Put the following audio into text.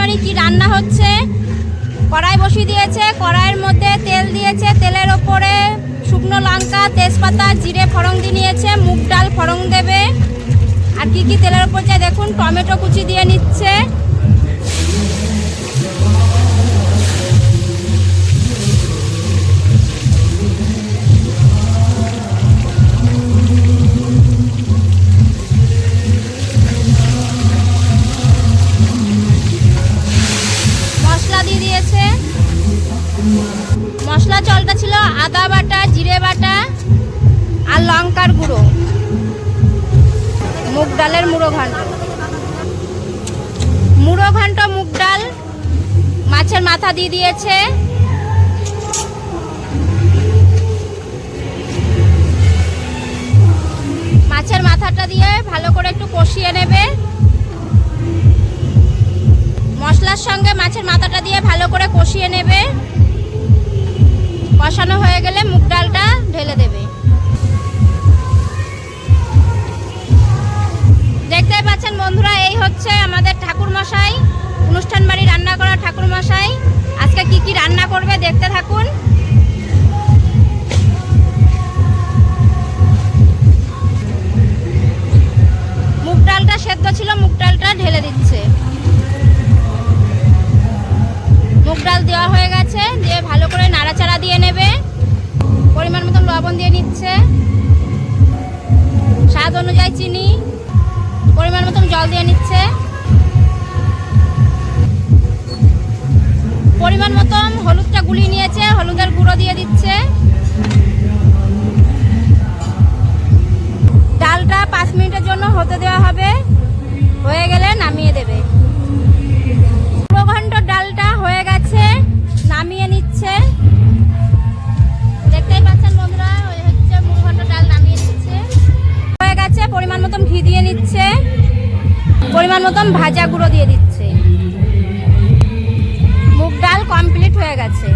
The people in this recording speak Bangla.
বাড়ি কি রান্না হচ্ছে? কড়াই বসিয়ে দিয়েছে, কড়াইয়ের মধ্যে তেল দিয়েছে, তেলের ওপরে শুকনো লঙ্কা, তেজপাতা, জিরে ফড়ং দিয়ে নিয়েছে, মুগ ডাল ফড়ং দেবে। আর কি কি তেলের ওপর যায় দেখুন, টমেটো কুচি দিয়ে নিচ্ছে। মশলা দিয়ে দিয়েছে। মশলা চলটা ছিল আদা বাটা, জিরে বাটা আর লঙ্কার গুঁড়ো। মুগ ডালের মুড়ো ঘন্ট। মুড়ো ঘন্ট, মুগ ডাল মাছের মাথা দিয়ে দিয়েছে। মাছের মাথাটা দিয়ে ভালো করে একটু কষিয়ে নেবে। সঙ্গে মাছের মাথাটা দিয়ে ভালো করে কষিয়ে নেবে। কষানো হয়ে গেলে মুগ ডালটা ঢেলে দেবে। দেখতে পাচ্ছেন বন্ধুরা, এই হচ্ছে আমাদের ঠাকুর মশাই অনুষ্ঠান বাড়ি রান্না করা ঠাকুর মশাই আজকে কি কি রান্না করবে দেখতে থাকুন। মুগ ডালটা সেদ্ধ ছিল, মুগ ডালটা ঢেলে দিচ্ছে। ডাল দেওয়া হয়ে গেছে, দিয়ে ভালো করে নাড়াচাড়া দিয়ে নেবে। পরিমাণ মতন লবণ দিয়ে নিচ্ছে। স্বাদ অনুযায়ী চিনি, পরিমাণ মতন জল দিয়ে নিচ্ছে। পরিমাণ মতন হলুদটা গুলিয়ে নিয়েছে, হলুদের গুঁড়ো দিয়ে দিচ্ছে। ডালটা পাঁচ মিনিটের জন্য হতে দেওয়া হবে। নিচ্ছে পরিমাণ মতন ভাজা গুঁড়ো দিয়ে দিচ্ছে। মুগ ডাল কমপ্লিট হয়ে গেছে।